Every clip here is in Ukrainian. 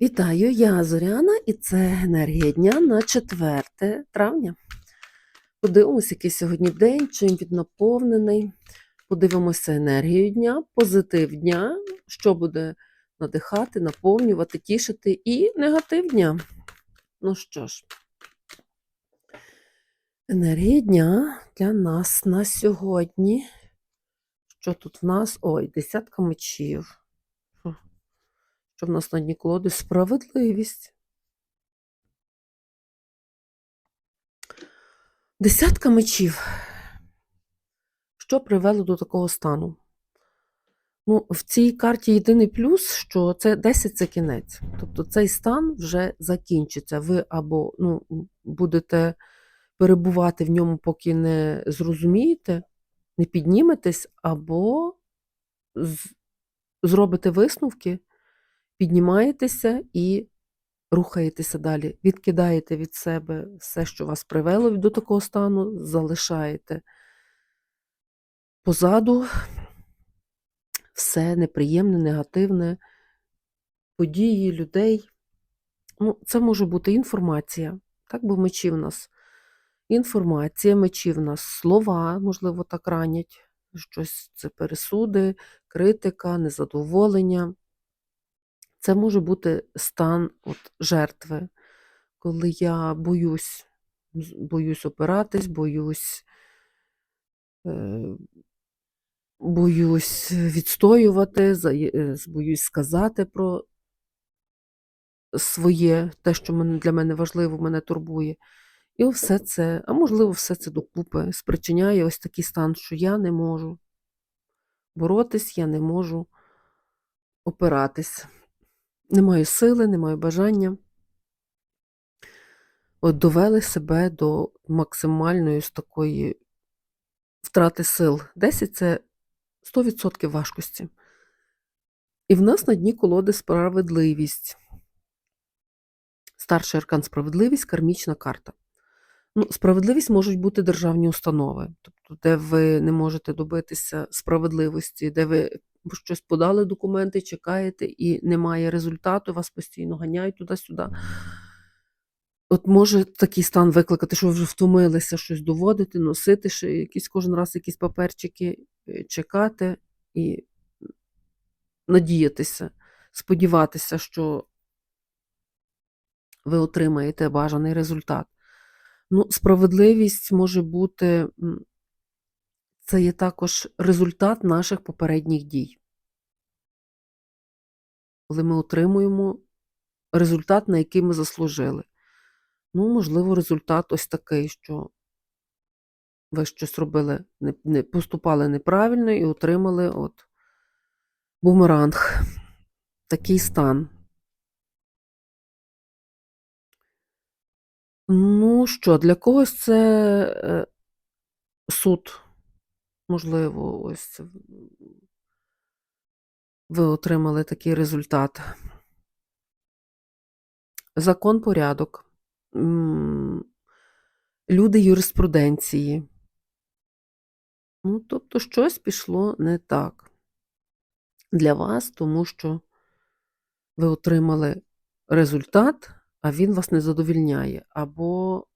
Вітаю, я Зоряна, і це енергія дня на 4 травня. Подивимося, який сьогодні день, чим він наповнений. Подивимося енергію дня, позитив дня, що буде надихати, наповнювати, тішити, і негатив дня. Ну що ж, енергія дня для нас на сьогодні. Що тут в нас? Ой, десятка мечів. Що в нас на дні колоди? Справедливість. Десятка мечів. Що привело до такого стану? Ну, в цій карті єдиний плюс, що це 10 це кінець. Тобто цей стан вже закінчиться. Ви або ну, будете перебувати в ньому, поки не зрозумієте, не підніметесь, або зробите висновки, піднімаєтеся і рухаєтеся далі. Відкидаєте від себе все, що вас привело до такого стану, залишаєте позаду все неприємне, негативне, події, людей. Ну, це може бути інформація. Так, бо мечі в нас інформація, мечі в нас слова, можливо, так ранять. Щось це пересуди, критика, незадоволення. Це може бути стан от, жертви, коли я боюсь, боюсь опиратись, боюсь, е, боюсь відстоювати, е, боюсь сказати про своє, те, що для мене важливо, мене турбує. І все це, а можливо, все це докупи спричиняє ось такий стан, що я не можу боротись, я не можу опиратись. Не маю сили, не маю бажання. От довели себе до максимальної ось такої втрати сил. 10 це 100% важкості. І в нас на дні колоди справедливість. Старший аркан справедливість, кармічна карта. Ну, справедливість можуть бути державні установи, тобто, де ви не можете добитися справедливості, де ви щось подали документи, чекаєте, і немає результату, вас постійно ганяють туди-сюди. От може такий стан викликати, що ви вже втомилися щось доводити, носити ще якісь кожен раз якісь паперчики, е, чекати і надіятися, сподіватися, що ви отримаєте бажаний результат. Ну, справедливість може бути, це є також результат наших попередніх дій. Коли ми отримуємо результат, на який ми заслужили. Ну, можливо, результат ось такий, що ви щось робили, не, поступали неправильно і отримали от бумеранг. Такий стан. Ну що, для когось це е, суд. Можливо, ось ви отримали такий результат. Закон, порядок. Люди юриспруденції. Ну, тобто, щось пішло не так для вас, тому що ви отримали результат, а він вас не задовільняє. Або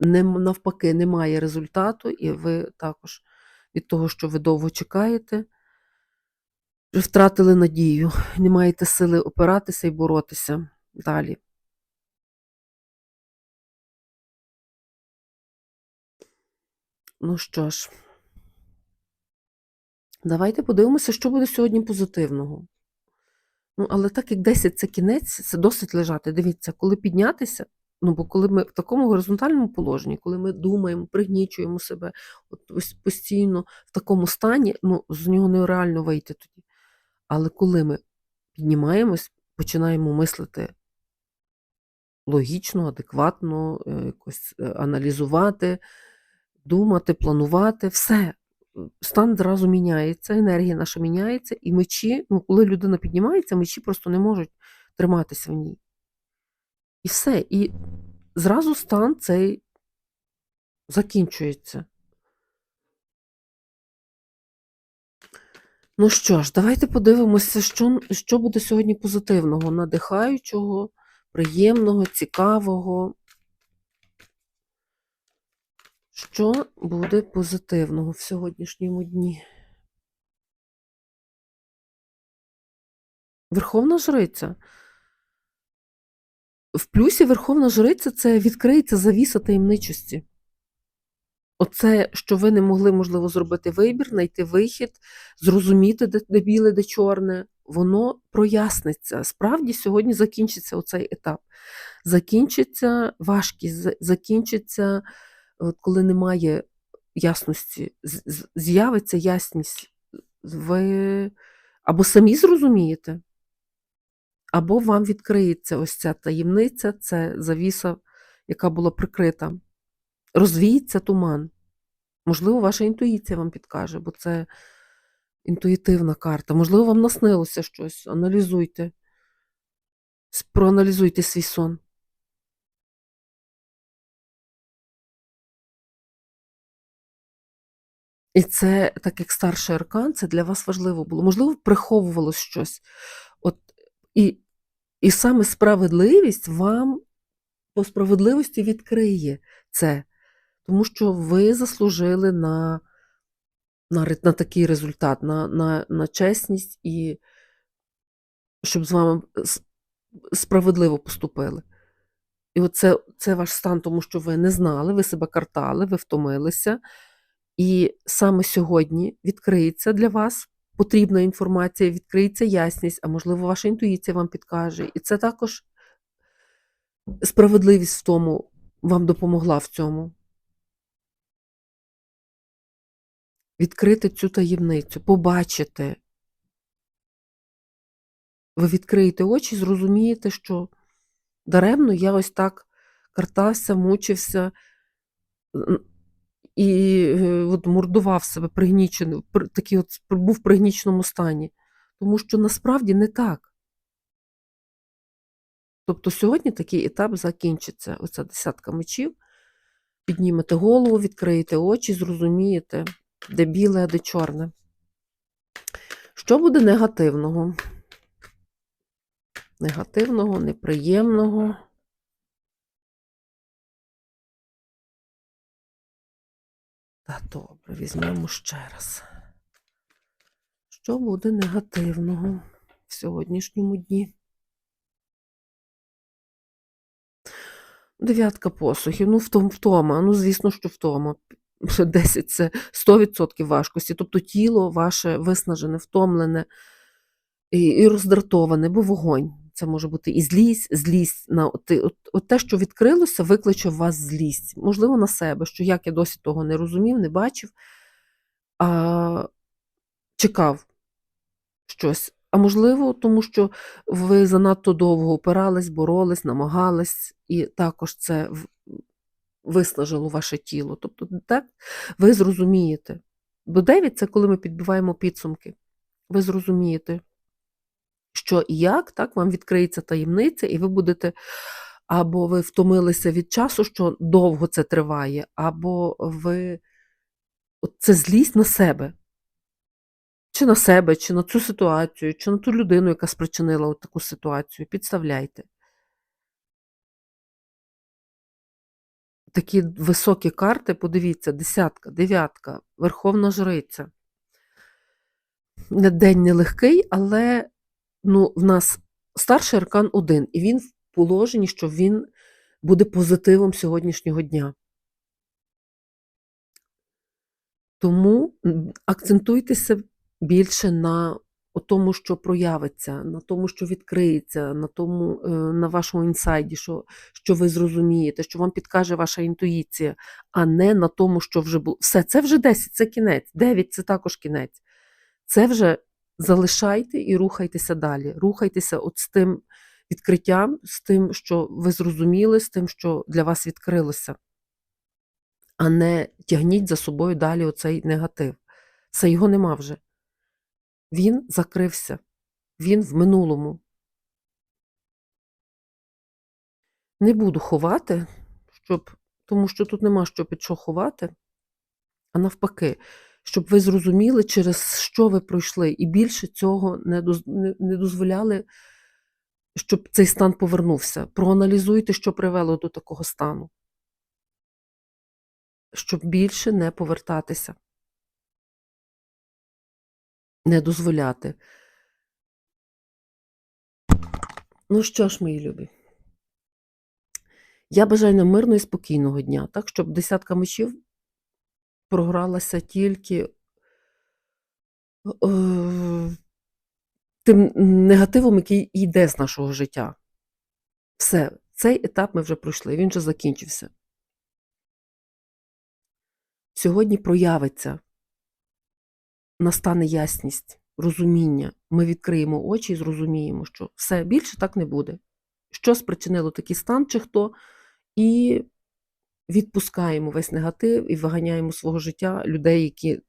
нем- навпаки, немає результату, і ви також від того, що ви довго чекаєте, втратили надію, не маєте сили опиратися і боротися далі. Ну що ж, давайте подивимося, що буде сьогодні позитивного. Ну, але так як 10 це кінець, це досить лежати. Дивіться, коли піднятися, ну бо коли ми в такому горизонтальному положенні, коли ми думаємо, пригнічуємо себе от ось постійно в такому стані, ну з нього нереально вийти тоді. Але коли ми піднімаємось, починаємо мислити логічно, адекватно, е, якось е, аналізувати, думати, планувати, все. Стан зразу міняється, енергія наша міняється, і мечі, ну, коли людина піднімається, мечі просто не можуть триматися в ній. І все. І зразу стан цей закінчується. Ну що ж, давайте подивимося, що, що буде сьогодні позитивного, надихаючого, приємного, цікавого. Що буде позитивного в сьогоднішньому дні? Верховна жриця. В плюсі Верховна жриця це відкриється завіса таємничості. Оце, що ви не могли, можливо, зробити вибір, знайти вихід, зрозуміти, де, де біле, де чорне, воно проясниться. Справді сьогодні закінчиться оцей етап. Закінчиться важкість, закінчиться, от коли немає ясності, з'явиться ясність. Ви або самі зрозумієте, або вам відкриється ось ця таємниця, це завіса, яка була прикрита. Розвіється туман. Можливо, ваша інтуїція вам підкаже, бо це інтуїтивна карта. Можливо, вам наснилося щось. Аналізуйте. Проаналізуйте свій сон. І це, так як старший аркан, це для вас важливо було. Можливо, приховувалось щось. І, і саме справедливість вам по справедливості відкриє це, тому що ви заслужили на, на, на такий результат, на, на, на чесність і щоб з вами справедливо поступили. І оце це ваш стан, тому що ви не знали, ви себе картали, ви втомилися. І саме сьогодні відкриється для вас потрібна інформація, відкриється ясність, а можливо, ваша інтуїція вам підкаже. І це також справедливість в тому вам допомогла в цьому. Відкрити цю таємницю, побачити. Ви відкриєте очі, зрозумієте, що даремно я ось так картався, мучився і е, от мордував себе пригнічений, такий от був в пригніченому стані. Тому що насправді не так. Тобто сьогодні такий етап закінчиться. Оця десятка мечів. Піднімете голову, відкриєте очі, зрозумієте, де біле, а де чорне. Що буде негативного? Негативного, неприємного. Добре, візьмемо ще раз. Що буде негативного в сьогоднішньому дні? Дев'ятка посухів. Ну, втома. Ну, звісно, що втома. 10 це 100% важкості. Тобто тіло ваше виснажене, втомлене і, і роздратоване, бо вогонь. Це може бути і злість, злість на от, от, от те, що відкрилося, викличе в вас злість. Можливо, на себе, що як я досі того не розумів, не бачив, а чекав щось. А можливо, тому що ви занадто довго опирались, боролись, намагались, і також це виснажило ваше тіло. Тобто, так ви зрозумієте. Бо 9 це коли ми підбиваємо підсумки. Ви зрозумієте, що і як, так, вам відкриється таємниця, і ви будете, або ви втомилися від часу, що довго це триває, або ви це злість на себе. Чи на себе, чи на цю ситуацію, чи на ту людину, яка спричинила от таку ситуацію. Підставляйте. Такі високі карти, подивіться, десятка, дев'ятка, верховна жриця. День нелегкий, але ну, в нас старший аркан один, і він в положенні, що він буде позитивом сьогоднішнього дня. Тому акцентуйтеся більше на тому, що проявиться, на тому, що відкриється, на тому, е, на вашому інсайді, що, що ви зрозумієте, що вам підкаже ваша інтуїція, а не на тому, що вже було. Все, це вже 10, це кінець, 9 це також кінець. Це вже залишайте і рухайтеся далі. Рухайтеся от з тим відкриттям, з тим, що ви зрозуміли, з тим, що для вас відкрилося а не тягніть за собою далі оцей негатив. Це його нема вже. Він закрився, він в минулому. Не буду ховати, щоб, тому що тут нема що під що ховати, а навпаки, щоб ви зрозуміли, через що ви пройшли, і більше цього не, доз- не, дозволяли, щоб цей стан повернувся. Проаналізуйте, що привело до такого стану, щоб більше не повертатися, не дозволяти. Ну що ж, мої любі, я бажаю нам мирного і спокійного дня, так, щоб десятка мечів програлася тільки е, тим негативом, який йде з нашого життя. Все, цей етап ми вже пройшли, він вже закінчився. Сьогодні проявиться, настане ясність, розуміння. Ми відкриємо очі і зрозуміємо, що все більше так не буде. Що спричинило такий стан, чи хто, і відпускаємо весь негатив і виганяємо свого життя людей, які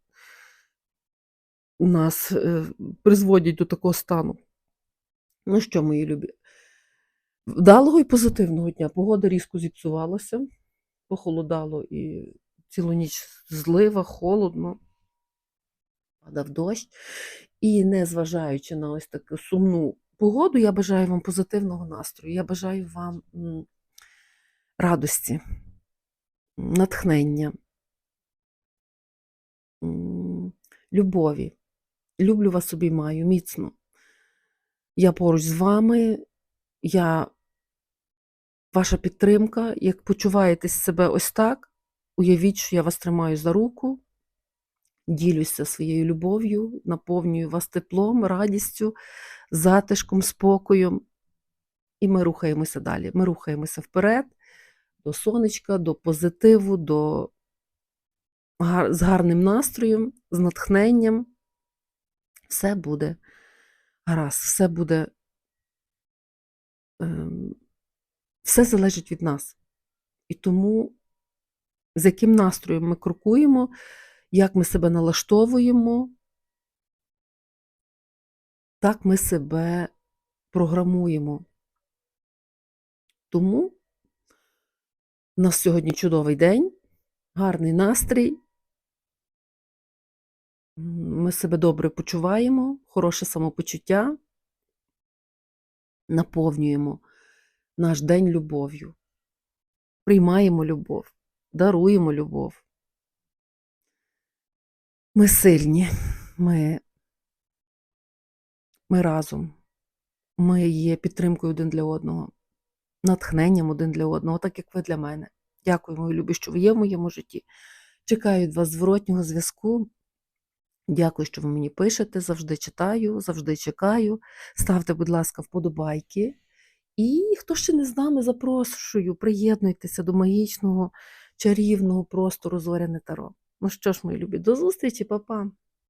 нас е, призводять до такого стану. Ну що, мої любі? Вдалого і позитивного дня. Погода різко зіпсувалася, похолодало і цілу ніч злива, холодно, падав дощ. І незважаючи на ось таку сумну погоду, я бажаю вам позитивного настрою. Я бажаю вам радості, натхнення, любові. Люблю вас обіймаю міцно. Я поруч з вами, я ваша підтримка. Як почуваєтесь себе ось так, уявіть, що я вас тримаю за руку, ділюся своєю любов'ю, наповнюю вас теплом, радістю, затишком, спокоєм. І ми рухаємося далі. Ми рухаємося вперед, до сонечка, до позитиву, до з гарним настроєм, з натхненням. Все буде гаразд, все буде. ем, Все залежить від нас. І тому, з яким настроєм ми крокуємо, як ми себе налаштовуємо, так ми себе програмуємо. Тому у нас сьогодні чудовий день, гарний настрій. Ми себе добре почуваємо, хороше самопочуття, наповнюємо наш день любов'ю, приймаємо любов, даруємо любов. Ми сильні, ми, ми разом, ми є підтримкою один для одного, натхненням один для одного, так як ви для мене. Дякую, мої любі, що ви є в моєму житті. Чекаю від вас зворотнього зв'язку. Дякую, що ви мені пишете. Завжди читаю, завжди чекаю. Ставте, будь ласка, вподобайки. І хто ще не з нами, запрошую, приєднуйтеся до магічного, чарівного простору Зоряне Таро. Ну що ж, мої любі, до зустрічі, па-па!